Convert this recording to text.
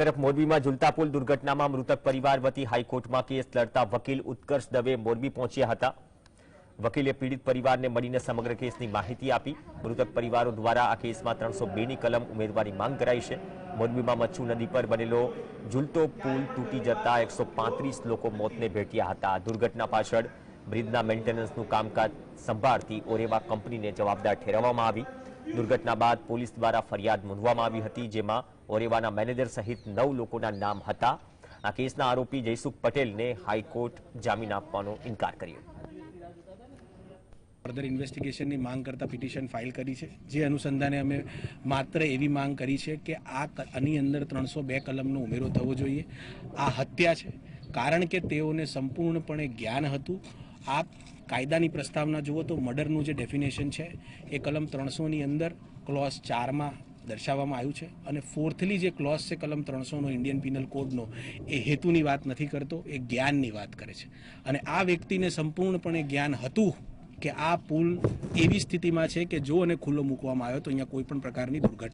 તરફ મોરબીમાં ઝુલતા પુલ દુર્ઘટનામાં મૃતક પરિવાર વતી હાઈકોર્ટમાં કેસ લડતા વકીલ ઉત્કર્ષ દવે મોરબી પહોંચ્યા હતા વકીલે પીડિત પરિવારને મળીને સમગ્ર કેસની માહિતી આપી મૃતક પરિવારો દ્વારા આ કેસમાં ત્રણસો બેની કલમ ઉમેરવાની માંગ કરાઈ છે મોરબીમાં મચ્છુ નદી પર બનેલો ઝૂલતો પુલ તૂટી જતા એકસો પાંત્રીસ લોકો મોતને ભેટ્યા હતા દુર્ઘટના પાછળ બ્રિજના મેન્ટેનન્સનું કામકાજ સંભાળતી ઓરેવા કંપનીને જવાબદાર ઠેરવવામાં આવી દુર્ઘટના બાદ પોલીસ દ્વારા ફરિયાદ નોંધવામાં આવી હતી, જેમાં ઓરેવાના મેનેજર સહિત નવ લોકોના નામ હતા. આ કેસના આરોપી જયસુખ પટેલને હાઈકોર્ટ જામીન આપવાનો ઇનકાર કર્યો. ફર્ધર ઇન્વેસ્ટિગેશનની માંગ કરતા પિટિશન ફાઇલ કરી છે. જે અનુસંધાને અમે માત્ર એવી માંગ કરી છે કે આ આની અંદર ત્રણસો બે કલમનો ઉમેરો થવો જોઈએ. આ હત્યા છે, કારણ કે તેઓને સંપૂર્ણપણે જ્ઞાન હતું. આ કાયદાની પ્રસ્તાવના જુઓ તો મર્ડરનું જે ડેફિનેશન છે, એ કલમ ત્રણસોની અંદર ક્લોઝ ચારમાં દર્શાવવામાં આવ્યું છે અને ફોર્થલી જે ક્લોઝ છે કલમ ત્રણસોનો ઇન્ડિયન પિનલ કોડનો એ હેતુની વાત નથી કરતો, એ જ્ઞાનની વાત કરે છે. અને આ વ્યક્તિને સંપૂર્ણપણે જ્ઞાન હતું કે આ પુલ એવી સ્થિતિમાં છે કે જો અને ખુલ્લો મૂકવામાં આવ્યો તો અહીંયા કોઈ પણ પ્રકારની દુર્ઘટના